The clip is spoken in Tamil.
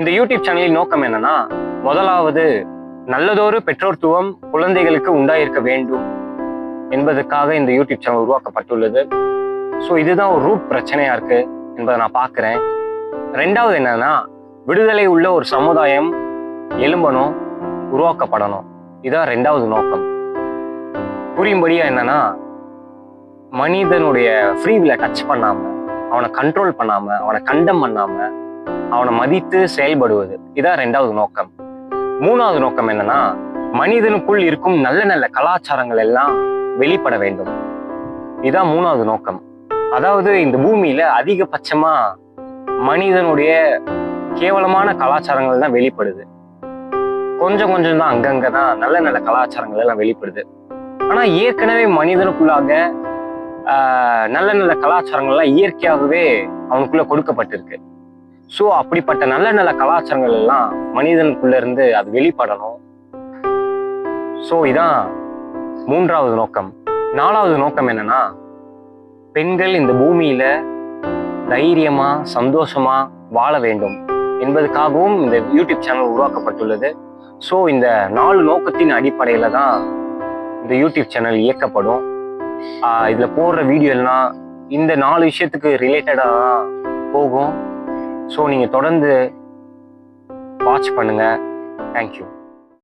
இந்த யூடியூப் சேனலின் நோக்கம் என்னன்னா முதலாவது நல்லதொரு பெற்றோர்த்துவம் குழந்தைகளுக்கு உண்டாயிருக்க வேண்டும் என்பதற்காக இந்த யூடியூப் சேனல் உருவாக்கப்பட்டுள்ளது. ஸோ இதுதான் ஒரு ரூட் பிரச்சனையா இருக்கு என்பதை நான் பார்க்குறேன். ரெண்டாவது என்னன்னா விடுதலை உள்ள ஒரு சமுதாயம் எலும்பணும் உருவாக்கப்படணும். இதான் ரெண்டாவது நோக்கம். புரியும்படியா என்னன்னா மனிதனுடைய ஃப்ரீவில டச் பண்ணாம அவனை கண்ட்ரோல் பண்ணாம அவனை கண்டம் பண்ணாம அவனை மதித்து செயல்படுவது. இதான் ரெண்டாவது நோக்கம். மூணாவது நோக்கம் என்னன்னா மனிதனுக்குள் இருக்கும் நல்ல நல்ல கலாச்சாரங்கள் எல்லாம் வெளிப்பட வேண்டும். இதான் மூணாவது நோக்கம். அதாவது இந்த பூமியில அதிகபட்சமா மனிதனுடைய கேவலமான கலாச்சாரங்கள் தான் வெளிப்படுது. கொஞ்சம் கொஞ்சம் தான் அங்கங்க தான் நல்ல நல்ல கலாச்சாரங்கள் எல்லாம் வெளிப்படுது. ஆனா ஏற்கனவே மனிதனுக்குள்ளாக ஆஹ், நல்ல நல்ல கலாச்சாரங்கள்லாம் இயற்கையாகவே அவனுக்குள்ள கொடுக்கப்பட்டிருக்கு. ஸோ அப்படிப்பட்ட நல்ல நல்ல கலாச்சாரங்கள் எல்லாம் மனிதனுக்குள்ள இருந்து அது வெளிப்படணும். ஸோ இதான் மூன்றாவது நோக்கம். நாலாவது நோக்கம் என்னன்னா பெண்கள் இந்த பூமியில தைரியமா சந்தோஷமா வாழ வேண்டும் என்பதுக்காகவும் இந்த யூடியூப் சேனல் உருவாக்கப்பட்டுள்ளது. ஸோ இந்த நாலு நோக்கத்தின் அடிப்படையில தான் இந்த யூடியூப் சேனல் இயக்கப்படும். ஆஹ் இதுல போடுற வீடியோ எல்லாம் இந்த நாலு விஷயத்துக்கு ரிலேட்டடாக தான் போகும். ஸோ நீங்கள் தொடர்ந்து வாட்ச் பண்ணுங்கள் தேங்க்யூ